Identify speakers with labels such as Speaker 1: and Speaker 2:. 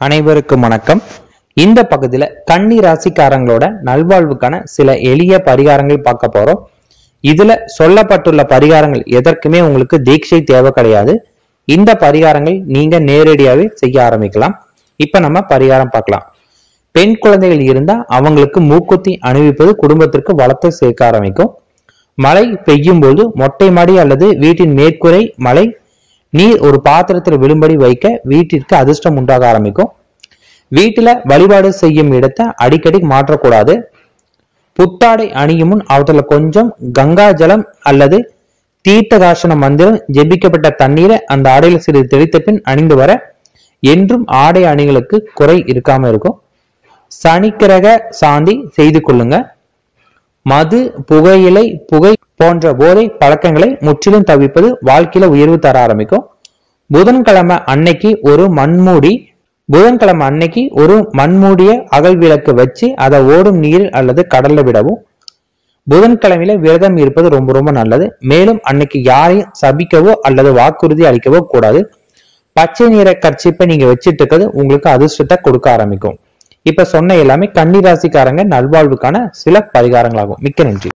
Speaker 1: அனைவருக்கும் வணக்கம். இந்த பகுதியில கன்னி ராசிக்காரங்களோட நல்வாழ்வுக்கான சில எளிய பரிகாரங்கள் பார்க்க போறோம். இதுல சொல்லப்பட்டுள்ள பரிகாரங்கள் எதற்குமே உங்களுக்கு தீட்சை தேவை கிடையாது. இந்த பரிகாரங்கள் நீங்க நேரடியாவே செய்ய ஆரம்பிக்கலாம். இப்ப நம்ம பரிகாரம் பார்க்கலாம். பெண் குழந்தைகள் இருந்தா அவங்களுக்கு மூக்குத்தி அணிவிப்பது குடும்பத்திற்கு வளத்தை சேர்க்க ஆரம்பிக்கும். மழை பெய்யும் போது மொட்டை மாடி அல்லது வீட்டின் மேற்கூரை மழை நீர் ஒரு பாத்திரத்தில் விழும்படி வைக்க வீட்டிற்கு அதிர்ஷ்டம் உண்டாக ஆரம்பிக்கும். வீட்டில் வழிபாடு செய்யும் இடத்தை அடிக்கடி மாற்றக்கூடாது. புத்தாடை அணியும் முன் அவற்றில் கொஞ்சம் கங்கா ஜலம் அல்லது தீர்த்தகாசன மந்திரம் ஜெபிக்கப்பட்ட தண்ணீரை அந்த ஆடையில் சிறிது தெளித்த பின் அணிந்து வர என்றும் ஆடை அணிகளுக்கு குறை இருக்காம இருக்கும். சனிக்கிரக சாந்தி செய்து கொள்ளுங்க. மது புகையிலை புகை போன்ற போதை பழக்கங்களை முற்றிலும் தவிர்ப்பது வாழ்க்கையில உயர்வு தர ஆரம்பிக்கும். புதன்கிழமை அன்னைக்கு ஒரு மண்மூடி புதன்கிழமை அன்னைக்கு ஒரு மண்மூடிய அகல் விளக்கு வச்சு அதை ஓடும் நீர் அல்லது கடல்ல விடவும். புதன்கிழமையில விரதம் இருப்பது ரொம்ப ரொம்ப நல்லது. மேலும் அன்னைக்கு யாரையும் சபிக்கவோ அல்லது வாக்குறுதி அளிக்கவோ கூடாது. பச்சை நிற கர்ச்சிப்பை நீங்க வச்சிட்டு இருக்கிறது உங்களுக்கு அதிர்ஷ்டத்தை கொடுக்க ஆரம்பிக்கும். இப்ப சொன்ன எல்லாமே கன்னிராசிக்காரங்க நல்வாழ்வுக்கான சில பரிகாரங்களாகும். மிக்க நன்றி.